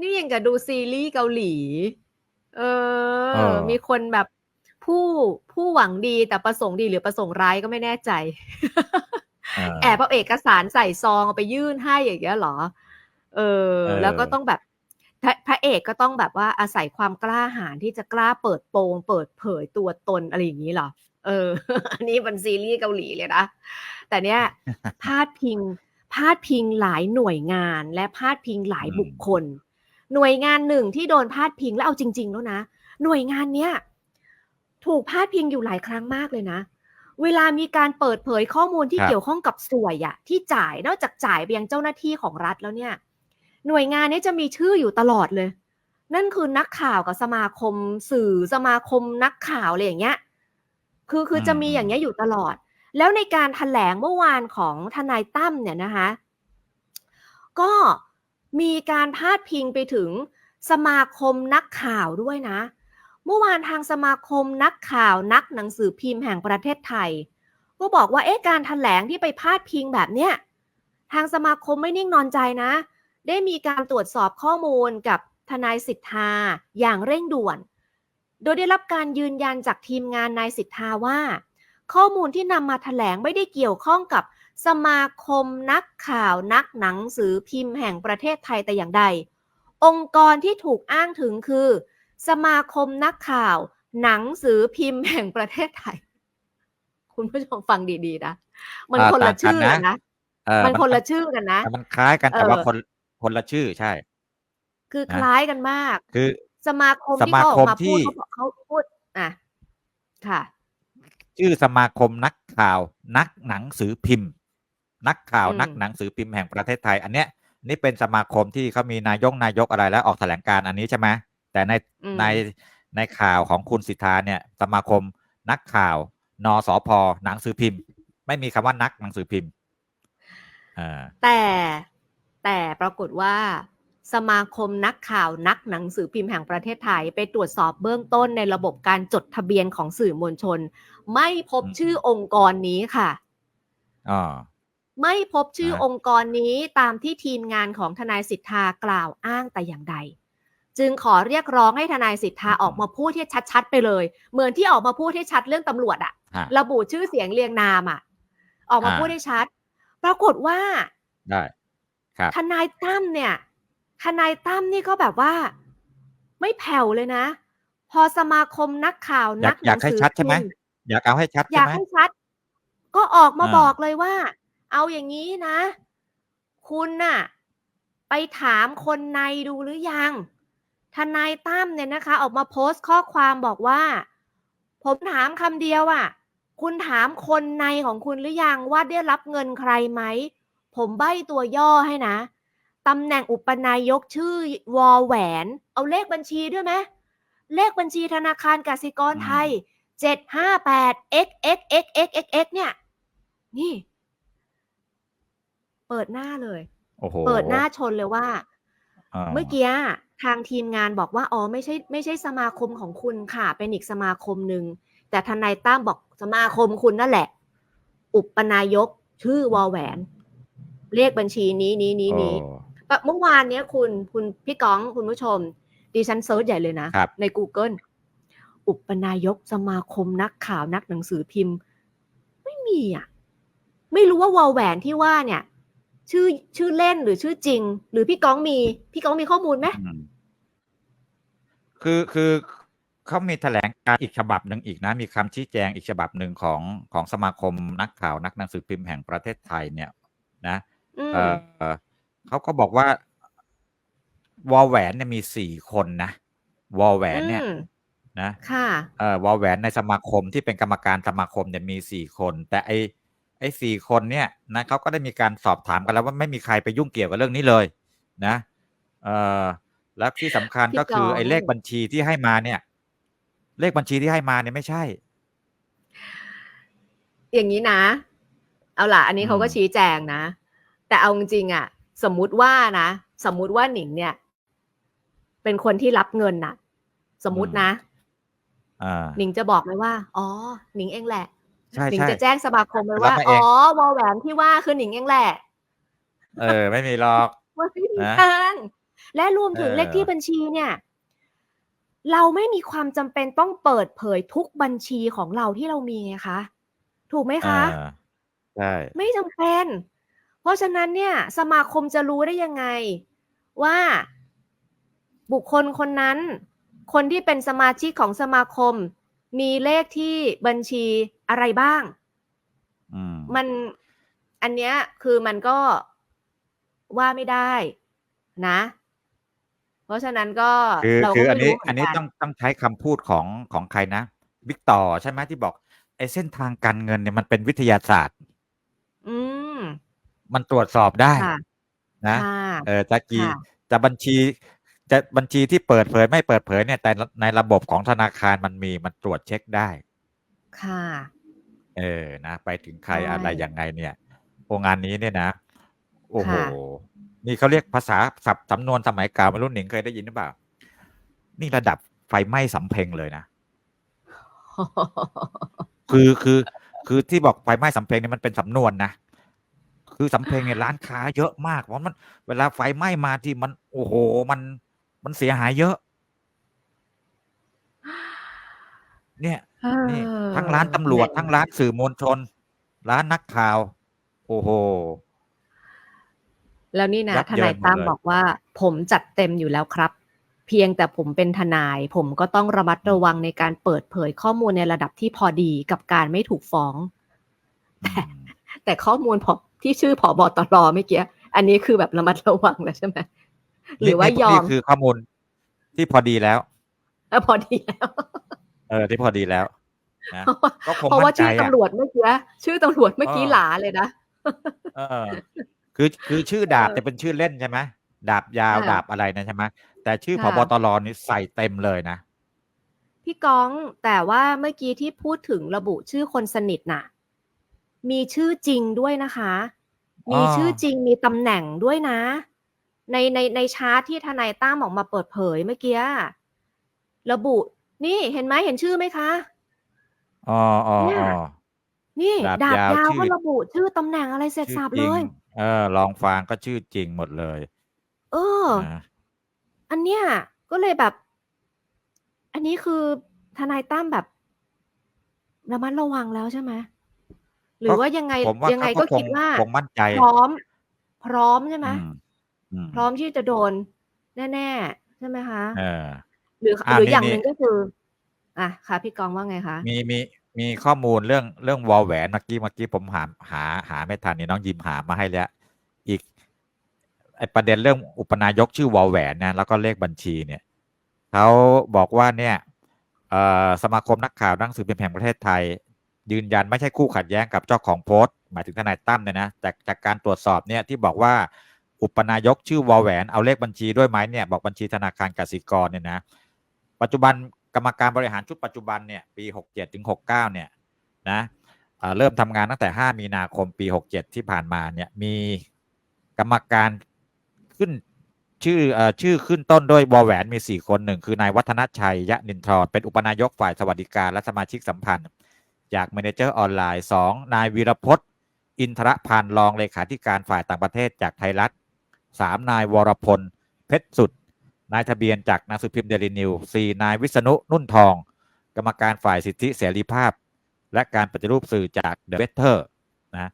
นี่อย่างกับดูซีรีส์เกาหลีเอเอออ มีคนแบบผู้ผู้หวังดีแต่ประสงค์ดีหรือประสงค์ร้ายก็ไม่แน่ใจเออแอบเอาเอกสารใส่ซองเอาไปยื่นให้อย่างเงี้ยเหรอเออเออ แล้วก็ต้องแบบพระพระเอกก็ต้องแบบว่าอาศัยความกล้าหาญที่จะกล้าเปิดโปงเปิดเผยตัวตนอะไรอย่างนี้เหรอ เออ อันนี้เป็นซีรีส์เกาหลีเลยนะ แต่เนี้ยพาดพิงพาดพิงหลายหน่วยงานและพาดพิงหลายบุคคล หน่วยงานหนึ่งที่โดนพาดพิงแล้วเอาจริง ๆ แล้วนะ หน่วยงานเนี้ยถูกพาดพิงอยู่หลายครั้งมากเลยนะ เวลามีการเปิดเผยข้อมูลที่ครับเกี่ยวข้องกับสวยอะที่จ่ายนอกจากจ่ายไปยังเจ้าหน้าที่ของรัฐแล้วเนี่ย หน่วยงานนี้จะมีชื่ออยู่ตลอดเลย นั่นคือนักข่าวกับสมาคม สื่อสมาคมนักข่าวอะไรอย่างเงี้ยคือคือจะมีอย่างเงี้ยอยู่ตลอด แล้วในการแถลงเมื่อวานของทนายตั้มเนี่ยนะคะ ก็ มีการพาดพิงไปถึงสมาคมนักข่าวด้วยนะ เมื่อวานทางสมาคมนักข่าวนักหนังสือพิมพ์แห่งประเทศไทย ก็บอกว่าเอ๊ะการแถลงที่ไปพาดพิงแบบเนี้ยทางสมาคมไม่นิ่งนอนใจนะ ได้มีการตรวจสอบข้อมูลกับทนายสิทธาอย่างเร่งด่วน โดยได้รับการยืนยันจากทีมงานนายสิทธาว่า ข้อมูลที่นำมาแถลงไม่ได้เกี่ยวข้องกับ สมาคมนักข่าวนักหนังสือพิมพ์แห่งประเทศไทยแต่อย่างใด องค์กรที่ถูกอ้างถึงคือ สมาคมนักข่าว หนังสือพิมพ์แห่งประเทศไทย คุณผู้ชมฟังดีๆนะมันอ่าคนละต่างกันชื่อนะนะเออมันคนละชื่อกันนะแต่มันคล้ายกันแต่ว่าเออคนคนละชื่อใช่ คือนะคล้ายกันมาก คือ สมาคมสที่มาเขาอคอกมมาพูที่ดเขาบอกเขาพูดอะค่ะชื่อสมาคมนักข่าว นักหนังสือพิมพ์ นักข่าวอืมนักหนังสือพิมพ์แห่งประเทศไทย อันเนี้ยนี่เป็นสมาคมที่เขามีนายกนายกอะไรแล้วออกแถลงการณ์อันนี้ใช่ไหมแต่ในอืมในในข่าวของคุณสิทธาเนี่ยสมาคมนักข่าวนสพหนังสือพิมพ์ ไม่มีคำว่านักหนังสือพิมพ์อ่าแต่แต่ปรากฏว่าสมาคมนักข่าวนักหนังสือพิมพ์แห่งประเทศไทย ไปตรวจสอบเบื้องต้นในระบบการจดทะเบียนของสื่อมวลชน ไม่พบอืมชื่อองค์กรนี้ค่ะอ๋อ ไม่พบชื่อฮะองค์กรนี้ตามที่ทีมงานของทนายสิทธากล่าวอ้างแต่อย่างใด จึงขอเรียกร้องให้ทนายสิทธาออกมาพูดให้ชัดๆไปเลย เหมือนที่ออกมาพูดให้ชัดเรื่องตำรวจอะฮะระบุชื่อเสียงเรียงนามอะออกมาอ่าพูดให้ชัด ปรากฏว่าได้ครับทนายตั้มเนี่ยทนายตั้มนี่ก็แบบว่า ไม่แผ่วเลยนะ พอสมาคมนักข่าวอยานักกอยากให้ชัดใช่ไหมพิพ์อยากเอาให้ชัดอใช่ยากไหมให้ชัด ก็ออกมาอ่าบอกเลยว่า เอาอย่างนี้นะ คุณน่ะ ไปถามคนในดูหรือยัง ทนายตั้มเนี่ยนะคะ ออกมาโพสต์ข้อความบอกว่า ผมถามคำเดียวอะ คุณถามคนในของคุณหรือยังว่าได้รับเงินใครไหม ผมใบ้ตัวย่อให้นะตำแหน่งอุปนายกชื่อวอแหวน เอาเลขบัญชีด้วยไหมเลขบัญชีธนาคารกสิกรไทยเจ็ดห้าแปด x x x x x x เนี่ย นี่ เปิดหน้าเลยโอ้โหเปิดหน้าชนเลยว่าอ่าเมื่อกี้ทางทีมงานบอกว่าอ๋อไม่ใช่ไม่ใช่สมาคมของคุณค่ะ เป็นอีกสมาคมหนึ่งแต่ทนายตั้มบอกสมาคมคุณนั่นแหละ อุปนายกชื่อวอแหวน เลขบัญชีนี้นี้นี้นี้โอ้ปะเมื่อวานเนี้ยคุณคุณพี่ก้องคุณผู้ชม ดิฉันเซิร์ชใหญ่เลยนะครับใน Google อุปนายกสมาคมนักข่าวนักหนังสือพิมพ์ ไม่มีอะ ไม่รู้ว่าวอลแหวนที่ว่าเนี่ย ชื่อชื่อเล่นหรือชื่อจริง หรือพี่ก้องมี พี่ก้องมีข้อมูลไหมอืมคือคือเขามีแถลงการอีกฉบับหนึ่งอีกนะ มีคำชี้แจงอีกฉบับหนึ่งของของสมาคมนักข่าวนักหนังสือพิมพ์แห่งประเทศไทยเนี่ยนะอืมเออเอ่อเขาก็บอกว่าวอลแหวนเนี่ยมีสี่คนนะวอลแหวนเนี่ยอืมนะค่ะเอ่อวอลแหวนในสมาคมที่เป็นกรรมการสมาคมเนี่ยมีสี่คน แต่ไอ ไอสี่คนเนี่ยนะเขาก็ได้มีการสอบถามกันแล้วว่าไม่มีใครไปยุ่งเกี่ยวกับเรื่องนี้เลยนะเอ่อแล้วที่สำคัญพี่ก็คือจองไอ้เลขบัญชีที่ให้มาเนี่ย เลขบัญชีที่ให้มาเนี่ยไม่ใช่ อย่างนี้นะ เอาล่ะ อันนี้เขาก็อืมชี้แจงนะ แต่เอาจริงๆอะ สมมุติว่านะ สมมุติว่าหนิงเนี่ย เป็นคนที่รับเงินน่ะ สมมุตินะอ่าหนิงจะบอกเลยว่า อ๋อ หนิงเองแหละ ใช่หนิงใช่ จะแจ้งสมาคมเลยรับว่ามาเองอ๋อวอลแหวนที่ว่าคือหนิงเองแหละ เออ ไม่มีหรอก ว่าไม่มีนะทางและรวมถึงเออ เลขที่บัญชีเนี่ย เราไม่มีความจำเป็นต้องเปิดเผยทุกบัญชีของเราที่เรามีไงคะ ถูกไหมคะอ่าใช่ ไม่จำเป็น เพราะฉะนั้นเนี่ย สมาคมจะรู้ได้ยังไง ว่าบุคคลคนนั้น คนที่เป็นสมาชิกของสมาคม มีเลขที่บัญชี อะไรบ้างอืมมันอันเนี้ยคือมันก็ว่าไม่ได้นะ เพราะฉะนั้นก็คือเราคืก็ออัไม่นนี้รู้เหมือัอนนนี้กันต้องต้องใช้คำพูดของของใครนะวิกต่อใช่ไหมที่บอกไอ้เส้นทางการเงินเนี่ยมันเป็นวิทยาศาสตร์ อืมมันตรวจสอบได้ค่ะนะค่ะเออจะกี่ค่ะจะบัญชี จะบัญชีที่เปิดเผยไม่เปิดเผยเนี่ย แต่ในระบบของธนาคารมันมีมันตรวจเช็คได้ ค่ะ เออ นะ ไปถึงใครใช่อะไรยังไงเนี่ย โองานนี้เนี่ยนะ โอ้โหค่ะ นี่เขาเรียกภาษาศัพท์สำนวนสมัยเก่า ไม่รู้หนิงเคยได้ยินหรือเปล่า นี่ระดับไฟไหม้สำเพ็งเลยนะ คือ คือ คือที่บอกไฟไหม้สำเพ็งเนี่ยมันเป็นสำนวนนะ คือสำเพ็งเนี่ยร้านค้าเยอะมาก เพราะมัน เวลาไฟไหม้มาที่มัน โอ้โหมัน มันเสียหายเยอะ เนี่ย นี่ทั้งร้านตำรวจทั้งร้านสื่อมวลชน ร้านนักข่าว โอ้โห แล้วนี่นะยับทเยินายนหมดตั้มเลยบอกว่า ผมจัดเต็มอยู่แล้วครับ เพียงแต่ผมเป็นทนาย ผมก็ต้องระมัดระวังในการเปิดเผยข้อมูลในระดับที่พอดีกับการไม่ถูกฟ้องอืมแต่ข้อมูลพอที่ชื่อผอบอตรเมื่อกี้อันนี้คือแบบระมัดระวังแล้วใช่ไหมหรือว่ายอนี่มคือข้อมูลที่พอดีแล้วเออพอดีแล้ว เออที่พอดีแล้วนะเพราะว่าก็คงเพราะว่ามั่นใจชื่ออะตำรวจเมื่อกี้ชื่อตำรวจเมื่อกี้เออหลาเลยนะเออ คือคือชื่อดาบเออจะเป็นชื่อเล่นใช่ไหมดาบยาวค่ะดาบอะไรนะใช่ไหมแต่ชื่อพค่ะบตรนี่ใส่เต็มเลยนะพี่ก้องแต่ว่าเมื่อกี้ที่พูดถึงระบุชื่อคนสนิทน่ะ มีชื่อจริงด้วยนะคะอ๋อมีชื่อจริงมีตำแหน่งด้วยนะ ในในในชาร์ตที่ทนายตั้มออกมาเปิดเผยเมื่อกี้ระบุ นี่เห็นไหมเห็นชื่อไหมคะอ๋ออ๋อเนี่ยอ๋อ นี่ดาบดาบยาวยาวชื่อก็ระบุชื่อตำแหน่งอะไรเสร็จชื่อสับจเลริง ย เออ ลองฟางก็ชื่อจริงหมดเลยเออ นะ อันเนี้ยก็เลยแบบ อันนี้คือทนายตั้มแบบระมัดระวังแล้วใช่ไหมหรือว่ายังไงผมว่ายังไงเขาก็ก็คคิงดว่า คงมั่นใจ พร้อม พร้อมใช่ไหมอืม อืม พร้อมที่จะโดนแน่ๆใช่ไหมคะ เออ หรืออะหรือมีอย่างมีหนึ่งก็คือ อะค่ะ พี่กองว่าไงคะ มีมีมีข้อมูลเรื่องเรื่องวอลแหวนเมื่อกี้เมื่อกี้ผมหาหาหาไม่ทันนี่น้องยิมหามาให้แล้ว อีกไอประเด็นเรื่องอุปนายกชื่อวอลแหวนนะแล้วก็เลขบัญชีเนี่ยเขาบอกว่าเนี่ยเอ่อสมาคมนักข่าวหนังสือพิมพ์แห่งประเทศไทย ยืนยันไม่ใช่คู่ขัดแย้งกับเจ้าของโพสต์ หมายถึงทนายตั้มเนี่ยนะจากจากการตรวจสอบเนี่ยที่บอกว่าอุปนายกชื่อวอลแหวนเอาเลขบัญชีด้วยไหมเนี่ยบอกบัญชีธนาคารกสิกรเนี่ยนะ ปัจจุบันกรรมการบริหารชุดปัจจุบันเนี่ยปี 67ถึง69เนี่ยนะเเริ่มทำงานตั้งแต่ 5 มีนาคมปี 67 ที่ผ่านมาเนี่ยมีกรรมการขึ้นชื่ออชื่อขึ้นต้นด้วยวอแหวนมี 4 คนหนึ่งคือนายวัฒนชัย ยะนินทรเป็นอุปนายกฝ่ายสวัสดิการและสมาชิกสัมพันธ์ จากเมเนเจอร์ออนไลน์ 2 นายวีรพจน์ อินทรพันธ์รองเลขาธิการฝ่ายต่างประเทศจากไทยรัฐ 3 นายวรพล เพชรสุด นายทะเบียนจากหนังสือพิมพ์เดลินิวสี่นายวิษณุนุ่นทอง กรรมการฝ่ายสิทธิเสรีภาพ และการปฏิรูปสื่อจากเดอะเวเทอร์นะ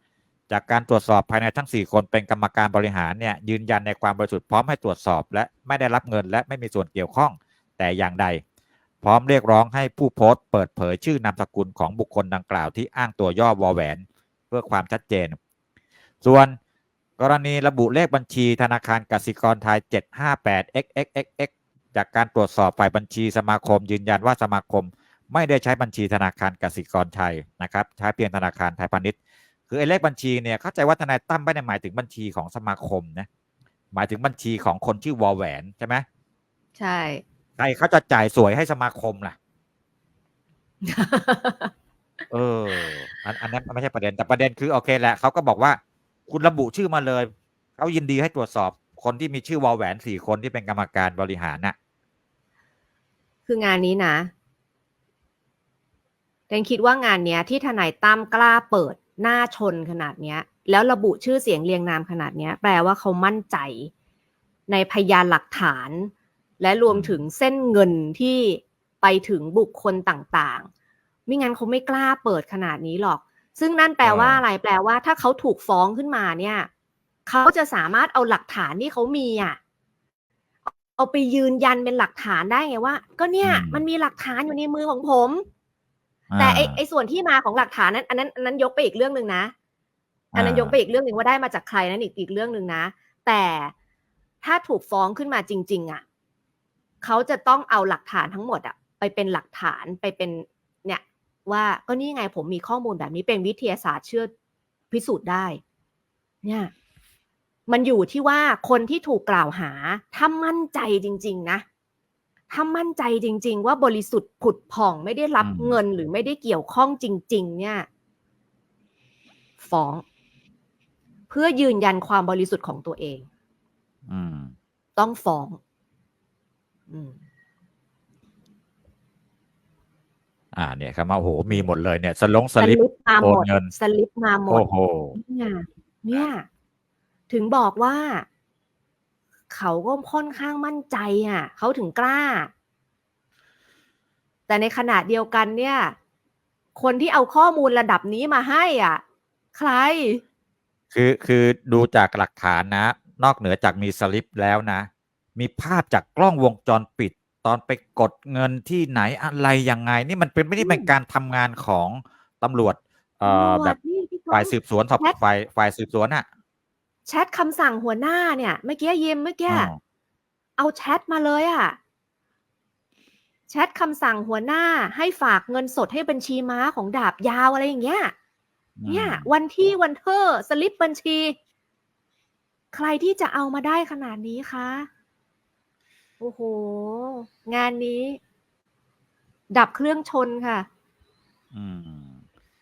จากการตรวจสอบภายในทั้ง 4 คนเป็นกรรมการบริหารเนี่ยยืนยันในความบริสุทธิ์พร้อมให้ตรวจสอบ และไม่ได้รับเงินและไม่มีส่วนเกี่ยวข้องแต่อย่างใด พร้อมเรียกร้องให้ผู้โพสต์เปิดเผยชื่อนามสกุลของบุคคลดังกล่าวที่อ้างตัวย่อวอแหวน เพื่อความชัดเจน ส่วน รณีระบุเลขบัญชีธนาคารกสิกรไทย 758 xxxx จากการตรวจสอบฝ่ายบัญชีสมาคม ยืนยันว่าสมาคม ไม่ได้ใช้บัญชีธนาคารกสิกรไทยนะครับใช้เพียงธนาคารไทยพาณิชย์คือไอ้เลขบัญชีเนี่ยเข้าใจว่าทนายตั้มไม่ได้หมายถึงบัญชีของสมาคมนะหมายถึงบัญชีของคนชื่อวอแหวนใช่ไหมใช่ใครเขาจะจ่ายสวยให้สมาคมล่ะเอออันอันนั้นไม่ใช่ประเด็นแต่ประเด็นคือโอเคแหละเขาก็บอกว่า คุณระบุชื่อมาเลย เขายินดีให้ตรวจสอบคนที่มีชื่อวอลแหวนสี่คนที่เป็นกรรมการบริหารน่ะ คืองานนี้นะเดนคิดว่างานเนี้ย ที่ทนายตั้มกล้าเปิดหน้าชนขนาดเนี้ย แล้วระบุชื่อเสียงเรียงนามขนาดเนี้ย แปลว่าเขามั่นใจ ในพยานหลักฐาน และรวมถึงเส้นเงินที่ไปถึงบุคคลต่างๆ ไม่งั้นเขาไม่กล้าเปิดขนาดนี้หรอก ซึ่งนั่นแปลว่าอะไรแปลว่า ถ้าเขาถูกฟ้องขึ้นมาเนี่ยเขาจะสามารถเอาหลักฐานที่เขามีอะเอาไปยืนยันเป็นหลักฐานได้ไงว่า ก็เนี่ยอืมมันมีหลักฐานอยู่ในมือของผมอ่าแต่ไอไอส่วนที่มาของหลักฐานนั้น อันนั้นอันนั้นยกไปอีกเรื่องหนึ่งนะ อันนั้นอ่ายยกไปอีกเรื่องหนึ่งว่าได้มาจากใครนั้นอีกอีกเรื่องหนึ่งนะ แต่ถ้าถูกฟ้องขึ้นมาจริง ๆ อะเขาจะต้องเอาหลักฐานทั้งหมดอะไปเป็นหลักฐานไปเป็นเนี่ย ว่าก็นี่ไงผมมีข้อมูลแบบนี้เป็นวิทยาศาสตร์เชื่อพิสูจน์ได้ เนี่ย มันอยู่ที่ว่าคนที่ถูกกล่าวหาถ้ามั่นใจจริง ๆ นะถ้ามั่นใจจริง ๆ ว่าบริสุทธิ์ผุดผ่องไม่ได้รับอืมเงินหรือไม่ได้เกี่ยวข้องจริง ๆ เนี่ย ฟ้อง เพื่อยืนยันความบริสุทธิ์ของตัวเองอืมต้องฟ้อง อืม อ่าเนี่ยครับมาโอ้โหมีหมดเลยเนี่ยสลงสสลิลิปปมาหมโอดนเงินสลิปมาหมดโอ้โหเนี่ยเนี่ยถึงบอกว่า เขาก็ค่อนข้างมั่นใจอะ เขาถึงกล้า แต่ในขณะเดียวกันเนี่ย คนที่เอาข้อมูลระดับนี้มาให้อะ ใคร คือคือดูจากหลักฐานนะ นอกเหนือจากมีสลิปแล้วนะ มีภาพจากกล้องวงจรปิด ตอนไปกดเงินที่ไหนอะไรยังไง นี่มันเป็นไม่ได้เป็นการทำงานของตำรวจ เอ่อตำรวจแบบนี่พี่ก้องฝ่ายสืบสวนสอบแชท ฝ่ายฝ่ายสืบสวนอะ แชทคำสั่งหัวหน้าเนี่ยเมื่อกี้ยิมเมื่อกี้อ๋อเอาแชทมาเลยอะแชทคำสั่งหัวหน้าให้ฝากเงินสดให้บัญชีม้าของดาบยาวอะไรอย่างเงี้ย เนี่ย วันที่วันเทอร์สลิปบัญชี ใครที่จะเอามาได้ขนาดนี้คะ โอ้โห งานนี้ ดับเครื่องชนค่ะ อืม